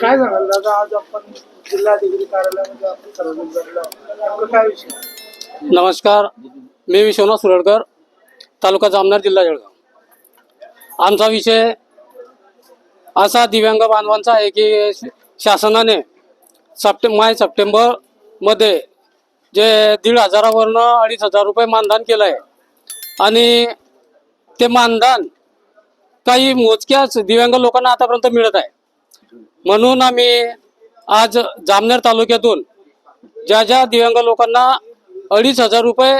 काय झालं? दादा आज आपण जिल्हाधिकारी कार्यालयामध्ये आपण सर्वजण काय विषय? नमस्कार मी विश्वनाथ सुरडकर तालुका जामनेर जिल्हा जळगाव. आमचा विषय असा दिव्यांग बांधवांचा आहे की श- शासनाने सप्टे माय सप्टेंबरमध्ये जे दीड हजारावरनं अडीच हजार रुपये मानधन केलं आहे आणि ते मानधन काही मोजक्याच दिव्यांग लोकांना आतापर्यंत मिळत आहे. म्हणून आम्ही आज जामनेर तालुक्यातून ज्या ज्या दिव्यांग लोकांना अडीच हजार रुपये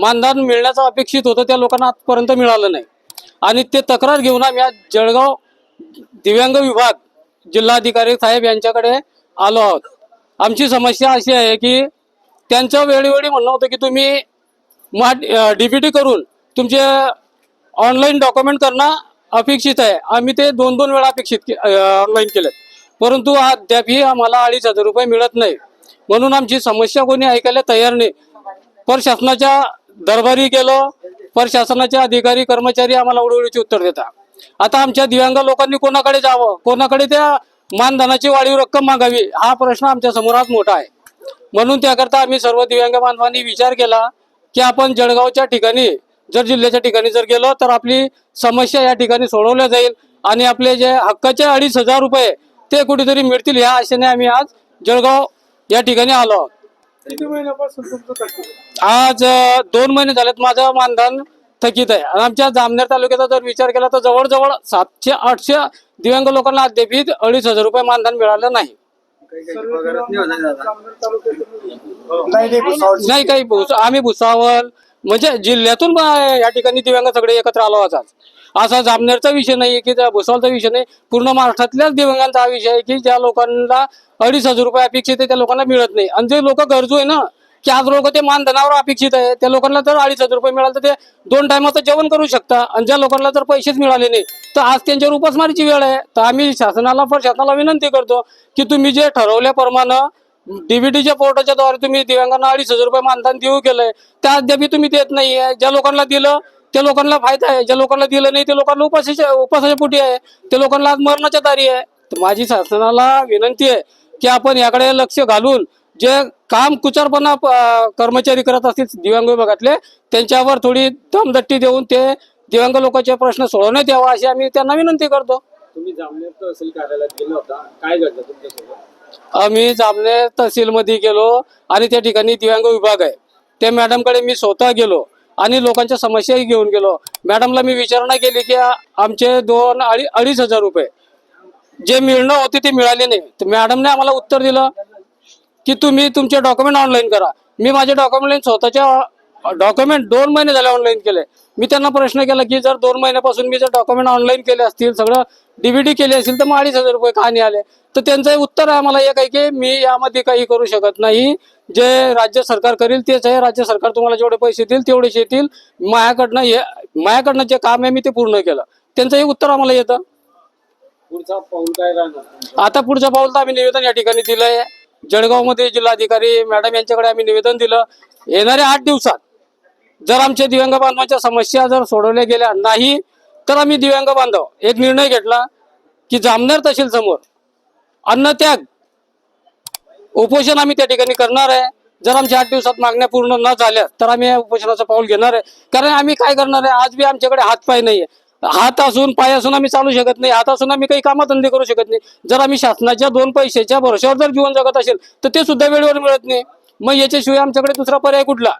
मानधन मिळण्याचं अपेक्षित होतं त्या लोकांना आजपर्यंत मिळालं नाही. आणि ते तक्रार घेऊन आम्ही आज जळगाव दिव्यांग विभाग जिल्हाधिकारी साहेब यांच्याकडे आलो आहोत. आमची समस्या अशी आहे की त्यांचं वेळोवेळी म्हणणं होतं की तुम्ही मा डी करून तुमचे ऑनलाईन डॉक्युमेंट करणं अपेक्षित आहे. आम्ही ते दोन दोन वेळा अपेक्षित ऑनलाईन केलं परंतु अद्यापही आम्हाला अडीच हजार रुपये मिळत नाही. म्हणून आमची समस्या कोणी ऐकायला तयार नाही. प्रशासनाच्या दरबारी गेलो प्रशासनाचे अधिकारी कर्मचारी आम्हाला उडवडीचे उत्तर देतात. आता आमच्या दिव्यांग लोकांनी कोणाकडे जावं? कोणाकडे त्या मानधनाची वाढीव रक्कम मागावी? हा प्रश्न आमच्यासमोर आज मोठा आहे. म्हणून त्याकरता आम्ही सर्व दिव्यांग बांधवांनी विचार केला की आपण जळगावच्या ठिकाणी जर जिल्ह्याच्या ठिकाणी जर गेलो तर आपली समस्या या ठिकाणी सोडवल्या जाईल आणि आपले जे हक्काचे अडीच हजार रुपये ते कुठेतरी मिळतील या आशेने आम्ही आज जळगाव या ठिकाणी आलो आहोत? आज दोन महिने झालेत. माझं मानधन थकीत आहे. आणि आमच्या जामनेर तालुक्याचा जर विचार केला तर जवळजवळ सातशे आठशे दिव्यांग लोकांना अद्याप अडीच हजार रुपये मानधन मिळालं नाही. नाही काही आम्ही भुसावळ म्हणजे जिल्ह्यातून या ठिकाणी दिव्यांग सगळे एकत्र आलो आहोत. आज असा जामनेरचा विषय नाही की त्या भुसावळचा विषय नाही पूर्ण महाराष्ट्रातल्याच दिव्यांगांचा हा विषय आहे की ज्या लोकांना अडीच हजार रुपये अपेक्षित आहे त्या लोकांना मिळत नाही. आणि जे लोक गरजू आहे ना की आज लोक ते मानधनावर अपेक्षित आहे त्या लोकांना जर अडीच हजार रुपये मिळाले तर ते दोन टायमाचं जेवण करू शकता. आणि ज्या लोकांना जर पैसेच मिळाले नाही तर आज त्यांच्यावर उपासमारीची वेळ आहे. तर आम्ही शासनाला शासनाला विनंती करतो की तुम्ही जे ठरवल्याप्रमाणे डीबीटीच्या पोर्टलच्या द्वारे तुम्ही दिव्यांगांना अडीच हजार रुपये मानधन देऊ केलंय. त्या अद्याप तुम्ही देत नाहीये ज्या लोकांना दिलं त्या लोकांना फायदा आहे. ज्या लोकांना दिलं नाही त्या लोकांना उपासाच्या उपासाच्या पोटी आहे. त्या लोकांना आज मरणाच्या दारी आहे. तर माझी शासनाला विनंती आहे की आपण याकडे लक्ष घालून जे काम कुचारपणा कर्मचारी करत असतील दिव्यांग विभागातले त्यांच्यावर थोडी दमदट्टी देऊन ते दिव्यांग लोकांचे प्रश्न सोडवण्यात यावा अशी आम्ही त्यांना विनंती करतो. तुम्ही जामनेर तहसील कार्यालयात गेला होता. काय घडलं तुमच्यासोबत? आम्ही जामनेर तहसीलमध्ये गेलो आणि त्या ठिकाणी दिव्यांग विभाग आहे. त्या मॅडमकडे मी स्वतः गेलो आणि लोकांच्या समस्याही घेऊन गेलो. मॅडमला मी विचारणा केली की आमचे दोन अडी अडीच हजार रुपये. जे मिळणं होते ते मिळाले नाही. तर मॅडमने आम्हाला उत्तर दिलं की तुम्ही तुमचे डॉक्युमेंट ऑनलाईन करा. मी माझे डॉक्युमेंट स्वतःच्या डॉक्युमेंट दोन महिने झाले ऑनलाईन केले. मी त्यांना प्रश्न केला की जर दोन महिन्यापासून मी जर डॉक्युमेंट ऑनलाईन केले असतील सगळं डीबीडी केली असेल तर मग अडीच हजार रुपये का नाही आले. तर त्यांचं उत्तर आहे मला एक आहे की मी यामध्ये काही करू शकत नाही. जे राज्य सरकार करील तेच आहे. राज्य सरकार तुम्हाला जेवढे पैसे देईल तेवढेच येतील. माझ्याकडनं हे माझ्याकडनं जे काम आहे मी ते पूर्ण केलं. त्यांचं एक उत्तर आम्हाला येतं. पुढचा पाऊल काय राहणार? आता पुढचं पाऊल तर आम्ही निवेदन या ठिकाणी दिलंय जळगावमध्ये जिल्हाधिकारी मॅडम यांच्याकडे आम्ही निवेदन दिलं. येणाऱ्या आठ दिवसात जर आमच्या दिव्यांग बांधवांच्या समस्या जर सोडवल्या गेल्या नाही तर आम्ही दिव्यांग बांधव. एक निर्णय घेतला की जामनेर तहसील समोर अन्नत्याग. उपोषण आम्ही त्या ठिकाणी करणार आहे. जर आमच्या आठ दिवसात मागण्या पूर्ण न झाल्या तर आम्ही या उपोषणाचं पाऊल घेणार आहे. कारण आम्ही काय करणार आहे? आज बी आमच्याकडे हात पाय नाहीये. हात असून पाय असून आम्ही चालू शकत नाही. हात असून आम्ही काही कामधंदे करू शकत नाही. जर आम्ही शासनाच्या दोन पैशाच्या भरोश्यावर जर जीवन जगत असेल तर ते सुद्धा वेळेवर मिळत नाही. मग याच्याशिवाय आमच्याकडे दुसरा पर्याय कुठला?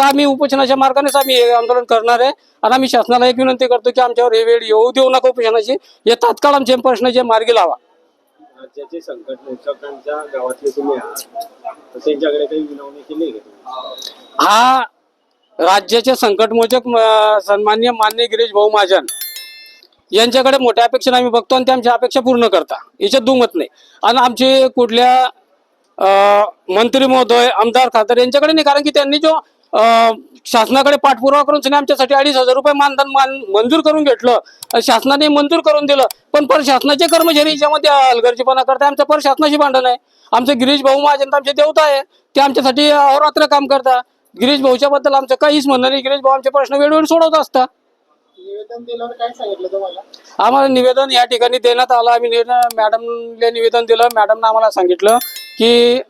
तर आम्ही उपोषणाच्या मार्गानेच आम्ही हे आंदोलन करणार आहे. आणि आम्ही शासनाला एक विनंती करतो की आमच्यावर हे वेळ येऊ देऊ नका उपोषणाची. हे तात्काळ आमचे प्रश्नाचे मार्गी लावा. राज्याचे संकट मोचकांच्या गावातले तुम्ही आहात. तर त्यांच्याकडे काही विनवणी केली आहे का तुम्ही? हा राज्याचे संकटमोचक अं, सन्मान्य मान्य गिरीश भाऊ महाजन यांच्याकडे मोठ्या अपेक्षा आम्ही बघतो आणि ते आमच्या अपेक्षा पूर्ण करता. याच्यात दुमत नाही. आणि आमचे कुठल्या मंत्री महोदय आमदार खासदार यांच्याकडे नाही. कारण की त्यांनी जो शासनाकडे पाठपुरावा करून त्यांनी आमच्यासाठी अडीच हजार रुपये मानधन मान मंजूर करून घेतलं. शासनाने मंजूर करून दिलं. पण पर शासनाचे कर्मचारी याच्यामध्ये हलगर्जीपणा करताय. आमच्या पर शासनाशी भांडण आहे. आमचे गिरीश भाऊ महाजन आमचे देवता आहे. ते आमच्यासाठी अहोरात्र काम करतात गिरीश भाऊच्या बद्दल आमचं काहीच म्हणणं नाही. गिरीश भाऊ आमचे प्रश्न वेळोवेळी सोडवत असतात. निवेदन दिल्यावर काय सांगितलं तुम्हाला? आम्हाला निवेदन या ठिकाणी देण्यात आलं. आम्ही मॅडमले निवेदन दिलं. मॅडमनं आम्हाला सांगितलं की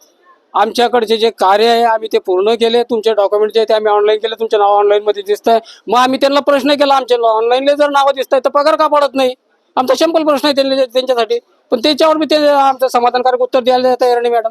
आमच्याकडचे जे कार्य आहे आम्ही ते पूर्ण केले. तुमचे डॉक्युमेंट जे आहे ते आम्ही ऑनलाईन केले. तुमचे नाव ऑनलाईन मध्ये दिसत आहे मग आम्ही त्यांना प्रश्न केला आमचे ऑनलाईनले जर नावं दिसत आहे तर पगार का पडत नाही? आमचा शंपल प्रश्न आहे त्यांच्यासाठी. पण त्याच्यावर मी ते आमचं समाधानकारक उत्तर द्यायला तयार नाही मॅडम.